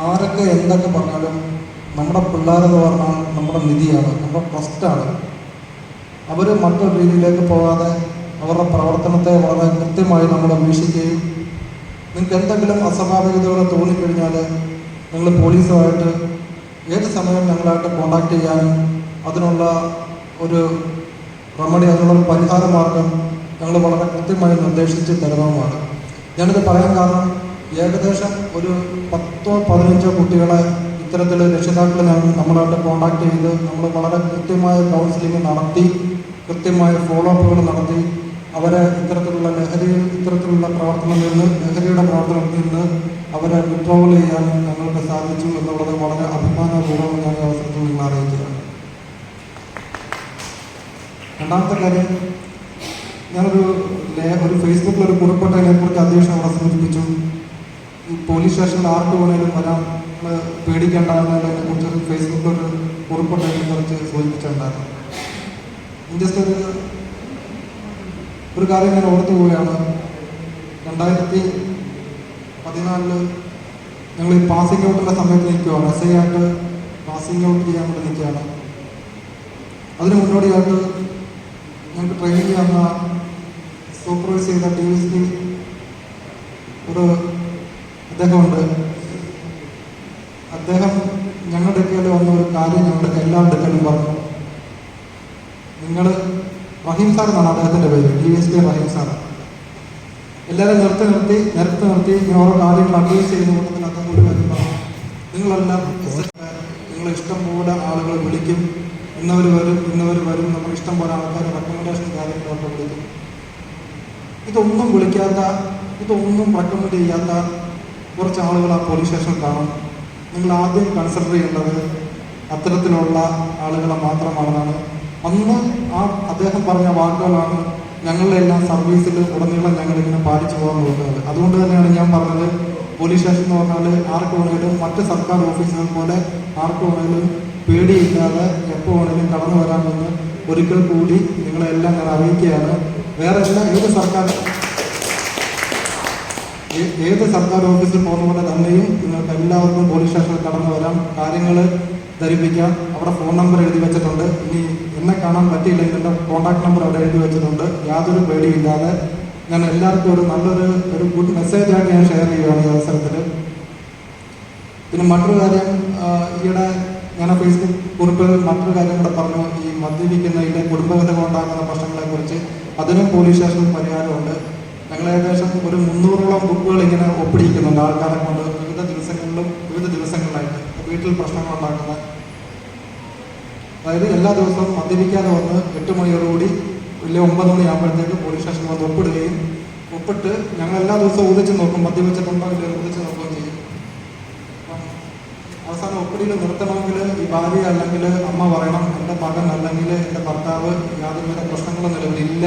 ആരൊക്കെ എന്തൊക്കെ പറഞ്ഞാലും നമ്മുടെ പിള്ളേരെന്ന് പറഞ്ഞാൽ നമ്മുടെ നിധിയാണ് നമ്മുടെ ട്രസ്റ്റാണ് അവർ മറ്റൊരു രീതിയിലേക്ക് പോകാതെ അവരുടെ പ്രവർത്തനത്തെ വളരെ കൃത്യമായി നമ്മൾ വീക്ഷിക്കുകയും നിങ്ങൾക്ക് എന്തെങ്കിലും അസ്വാഭാവികതകളെ തോന്നിക്കഴിഞ്ഞാൽ നിങ്ങൾ പോലീസുമായിട്ട് ഏത് സമയം ഞങ്ങളായിട്ട് കോണ്ടാക്ട് ചെയ്യാനും അതിനുള്ള ഒരു റെമഡി അതിനുള്ള പരിഹാര മാർഗം ഞങ്ങൾ വളരെ കൃത്യമായി നിർദ്ദേശിച്ച് തരുന്നതുമാണ്. ഞാനിത് പറയാൻ കാരണം ഏകദേശം ഒരു പത്തോ പതിനഞ്ചോ കുട്ടികളെ ഇത്തരത്തിൽ രക്ഷിതാക്കൾ നമ്മളായിട്ട് കോണ്ടാക്ട് ചെയ്ത് നമ്മൾ വളരെ കൃത്യമായ കൗൺസിലിംഗ് നടത്തി കൃത്യമായ ഫോളോ അപ്പുകൾ നടത്തി അവരെ ഇത്തരത്തിലുള്ള ലഹരി ഇത്തരത്തിലുള്ള പ്രവർത്തനത്തിൽ നിന്ന് ലഹരിയുടെ പ്രവർത്തനത്തിൽ നിന്ന് അവരെ വിഡ്രോവൽ ചെയ്യാൻ ഞങ്ങൾക്ക് സാധിച്ചു എന്നുള്ളത് വളരെ അഭിമാനപൂർവം ഞാൻ ഈ അവസരത്തിൽ നിങ്ങൾ അറിയിക്കുകയാണ്. രണ്ടാമത്തെ കാര്യം ഞാനൊരു ഒരു ഫേസ്ബുക്കിൽ ഒരു കുറിപ്പെട്ടതിനെക്കുറിച്ച് അധ്യക്ഷൻ അവിടെ സൂചിപ്പിച്ചു. പോലീസ് സ്റ്റേഷനിൽ ആർക്ക് വേണേലും വരാൻ നമ്മൾ പേടിക്കേണ്ട എന്നതിനെ കുറിച്ച് ഒരു കുറിപ്പിട്ടതിനെ കുറച്ച് സൂചിപ്പിച്ചിട്ടുണ്ടായിരുന്നു. ജസ്റ്റ് ഒരു ഒരു കാര്യം ഞാൻ ഓർത്തു പോവുകയാണ്. രണ്ടായിരത്തി പതിനാലിൽ ഞങ്ങൾ ഈ പാസിംഗ് ഔട്ടുള്ള സമയത്ത് നിൽക്കുകയാണ് എസ് ഐ ആയിട്ട് പാസിംഗ് ഔട്ട് ചെയ്യാൻ വേണ്ടി നിൽക്കുകയാണ്. അതിന് മുന്നോടിയായിട്ട് ഞങ്ങൾക്ക് ട്രെയിനിങ് തന്ന സൂപ്പർവൈസ് ചെയ്ത ടി വി സി ഒരു അദ്ദേഹമുണ്ട്. അദ്ദേഹം ഞങ്ങളുടെ അടുക്കൽ വന്ന ഒരു കാര്യം ഞങ്ങളുടെ എല്ലാ അടുക്കലും പറഞ്ഞു. നിങ്ങൾ റഹീം സാർ എന്നാണ് അദ്ദേഹത്തിന്റെ പേര് D S K Rahim sir. എല്ലാവരും നിർത്തി നിർത്തി നിരത്തി നിർത്തി ഇങ്ങനെ ഓരോ കാര്യങ്ങൾ അഡ്വൈസ് ചെയ്യുന്ന കൂട്ടത്തിൽ അദ്ദേഹം ഒരു കാര്യം പറഞ്ഞു. നിങ്ങളെല്ലാം നിങ്ങൾ ഇഷ്ടം പോലെ ആളുകൾ വിളിക്കും. ഇന്നവർ വരും ഇന്നവർ വരും. നമ്മൾ ഇഷ്ടം പോലെ ആൾക്കാർ റെക്കമെൻഡേഷൻ കാര്യങ്ങളൊക്കെ വിളിക്കും. ഇതൊന്നും വിളിക്കാത്ത ഇതൊന്നും റെക്കമെൻഡ് ചെയ്യാത്ത കുറച്ച് ആളുകൾ ആ പോലീസ് സ്റ്റേഷൻ കാണും. നിങ്ങൾ ആദ്യം കൺസിഡർ ചെയ്യേണ്ടത് അത്തരത്തിലുള്ള ആളുകളെ മാത്രമാണെന്നാണ്. അന്ന് ആ അദ്ദേഹം പറഞ്ഞ വാക്കുകളാണ് ഞങ്ങളുടെ എല്ലാം സർവീസിൽ ഉടനീളം ഞങ്ങളിങ്ങനെ പാലിച്ചു പോകാൻ നോക്കുന്നത്. അതുകൊണ്ട് തന്നെയാണ് ഞാൻ പറഞ്ഞത് പോലീസ് സ്റ്റേഷൻ എന്ന് പറഞ്ഞാൽ ആർക്ക് വേണമെങ്കിലും മറ്റ് സർക്കാർ ഓഫീസുകൾ പോലെ ആർക്ക് വേണമെങ്കിലും പേടിയില്ലാതെ എപ്പോൾ വേണമെങ്കിലും കടന്നു വരാമെന്ന് ഒരിക്കൽ കൂടി നിങ്ങളെല്ലാം ഞാൻ അറിയിക്കുകയാണ്. വേറെ എല്ലാ ഏത് സർക്കാർ ഏത് സർക്കാർ ഓഫീസിൽ പോകുന്ന പോലെ തന്നെയും നിങ്ങൾക്ക് എല്ലാവർക്കും പോലീസ് സ്റ്റേഷനിൽ കടന്നു വരാം. കാര്യങ്ങൾ ധരിപ്പിക്കാം. അവിടെ ഫോൺ നമ്പർ എഴുതി വെച്ചിട്ടുണ്ട്. ഇനി എന്നെ കാണാൻ പറ്റിയില്ലെങ്കിൽ എന്റെ കോൺടാക്ട് നമ്പർ അവിടെ എഴുതി വെച്ചിട്ടുണ്ട്. യാതൊരു പേടിയില്ലാതെ ഞാൻ എല്ലാവർക്കും ഒരു നല്ലൊരു ഒരു ഗുഡ് മെസ്സേജായിട്ട് ഞാൻ ഷെയർ ചെയ്യുകയാണ് ഈ അവസരത്തിൽ. പിന്നെ മറ്റൊരു കാര്യം ഈയിടെ ഞാൻ ഫേസ്ബുക്ക് കുറിപ്പിൽ മറ്റൊരു കാര്യം കൂടെ പറഞ്ഞു. ഈ മദ്യപിക്കുന്നതിന്റെ ഉണ്ടാകുന്ന പ്രശ്നങ്ങളെ കുറിച്ച് അതിനും പോലീസ് സ്റ്റേഷനിൽ പരിഹാരമുണ്ട്. ഞങ്ങൾ ഏകദേശം ഒരു മുന്നൂറോളം ബുക്കുകൾ ഇങ്ങനെ ഒപ്പിടിക്കുന്നുണ്ട്. ആൾക്കാരെ കൊണ്ട് വിവിധ ദിവസങ്ങളിലും വിവിധ ദിവസങ്ങളിലായിട്ട് വീട്ടിൽ പ്രശ്നങ്ങൾ ഉണ്ടാക്കുന്ന അതായത് എല്ലാ ദിവസവും മദ്യപിക്കാതെ വന്ന് എട്ട് മണിയോടുകൂടി വലിയ ഒമ്പത് മണിയാകുമ്പോഴത്തേക്ക് പോലീസ് സ്റ്റേഷനിൽ വന്ന് ഒപ്പിടുകയും ഒപ്പിട്ട് ഞങ്ങൾ എല്ലാ ദിവസവും ഉദിച്ച് നോക്കും മദ്യപിച്ചിട്ടുണ്ടോ ഇല്ല ഉദിച്ച് നോക്കുകയും ചെയ്യും. അവസാനം ഒപ്പിടിയിൽ നിർത്തണമെങ്കിൽ ഈ ഭാര്യ അല്ലെങ്കിൽ അമ്മ പറയണം എന്റെ മകൻ അല്ലെങ്കിൽ എന്റെ ഭർത്താവ് യാതൊരുവിധ പ്രശ്നങ്ങളും നിലവിലില്ല.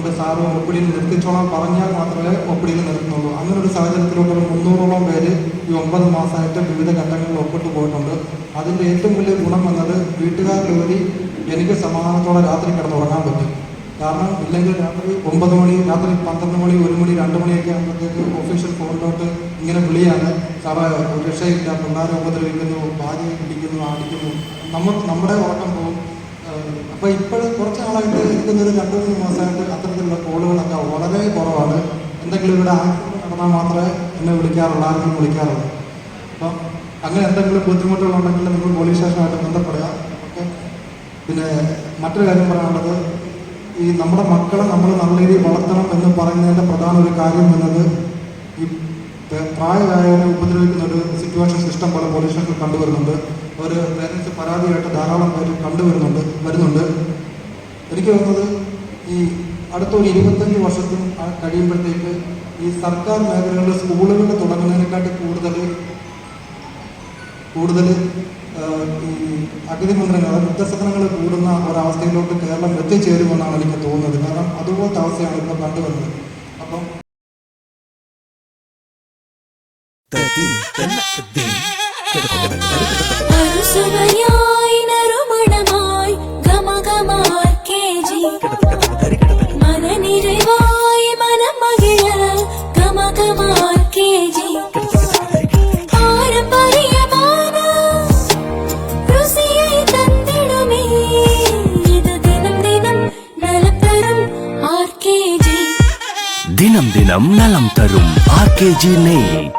അതുകൊണ്ട് സാറ് ഒപ്പിടിയിൽ നിർത്തിച്ചോളാൻ പറഞ്ഞാൽ മാത്രമേ ഒപ്പിടിയിൽ നിർത്തുന്നുള്ളൂ. അങ്ങനെ ഒരു സാഹചര്യത്തിലൂടെ ഒരു മുന്നൂറോളം പേര് ഈ ഒമ്പത് മാസമായിട്ട് വിവിധ ഘട്ടങ്ങളിൽ ഒപ്പിട്ട് പോയിട്ടുണ്ട്. അതിന്റെ ഏറ്റവും വലിയ ഗുണം എന്നത് വീട്ടുകാരിലുപരി എനിക്ക് സമാധാനത്തോടെ രാത്രി കിടന്നുറങ്ങാൻ പറ്റും. കാരണം ഇല്ലെങ്കിൽ രാത്രി ഒമ്പത് മണി രാത്രി പന്ത്രണ്ട് മണി ഒരു മണി രണ്ട് മണിയൊക്കെ ആകുമ്പോഴത്തേക്ക് ഒഫീഷ്യൽ ഫോണിലോട്ട് ഇങ്ങനെ വിളിയാണ്. സാറേ രക്ഷയില്ല പിള്ളേരെ ഉപദ്രവിക്കുന്നു ഭാര്യയെ പിടിക്കുന്നു ആടിക്കുന്നു. നമ്മൾ നമ്മുടെ ഉറക്കം പോകും അപ്പോൾ ഇപ്പോഴും കുറച്ച് നാളായിട്ട് എനിക്കൊന്നൊരു രണ്ട് മൂന്ന് മാസമായിട്ട് അത്തരത്തിലുള്ള കോളുകളൊക്കെ വളരെ കുറവാണ്. എന്തെങ്കിലും ഇവിടെ ആക്സിഡന്റ് നടന്നാൽ മാത്രമേ എന്നെ വിളിക്കാറുള്ളൂ ആർക്കും വിളിക്കാറുള്ളൂ. അപ്പം അങ്ങനെ എന്തെങ്കിലും ബുദ്ധിമുട്ടുകളുണ്ടെങ്കിൽ നിങ്ങൾ പോലീസ് സ്റ്റേഷനുമായിട്ട് ബന്ധപ്പെടുക. ഓക്കെ? പിന്നെ മറ്റൊരു കാര്യം പറയാനുള്ളത് ഈ നമ്മുടെ മക്കളെ നമ്മൾ നല്ല രീതിയിൽ വളർത്തണം എന്ന് പറയുന്നതിന്റെ പ്രധാന ഒരു കാര്യം എന്നത് ഈ പ്രായമായവരെ ഉപദ്രവിക്കുന്ന ഒരു സിറ്റുവേഷൻ സിസ്റ്റം പോലെ പോലീസ് സ്റ്റേഷനിൽ കണ്ടുവരുന്നുണ്ട്. ഒരു പേരൻസ് പരാതിയായിട്ട് ധാരാളം പേര് കണ്ടുവരുന്നുണ്ട് വരുന്നുണ്ട്. എനിക്ക് തോന്നുന്നത് ഈ അടുത്തൊരു ഇരുപത്തഞ്ച് വർഷത്തും ആ കഴിയുമ്പോഴത്തേക്ക് ഈ സർക്കാർ മേഖലകളിൽ സ്കൂളുകൾ തുടങ്ങുന്നതിനെക്കാട്ടി കൂടുതൽ കൂടുതൽ ഈ അഗതി മന്ത്രങ്ങൾ വൃദ്ധസദനങ്ങൾ കൂടുന്ന ഒരവസ്ഥയിലോട്ട് കേരളം എത്തിച്ചേരുമെന്നാണ് എനിക്ക് തോന്നുന്നത്. കാരണം അതുപോലത്തെ അവസ്ഥയാണ് ഇപ്പോൾ കണ്ടുവരുന്നത്. അപ്പം அறுசுவையாய் நறுமணமாய் கமகமாய் கேஜி. மன நிறைவாய் மனம் மகிழ கமகமாய் கேஜி. தினம் தினம் நலம் தரும் ஆர்கேஜி நெய்.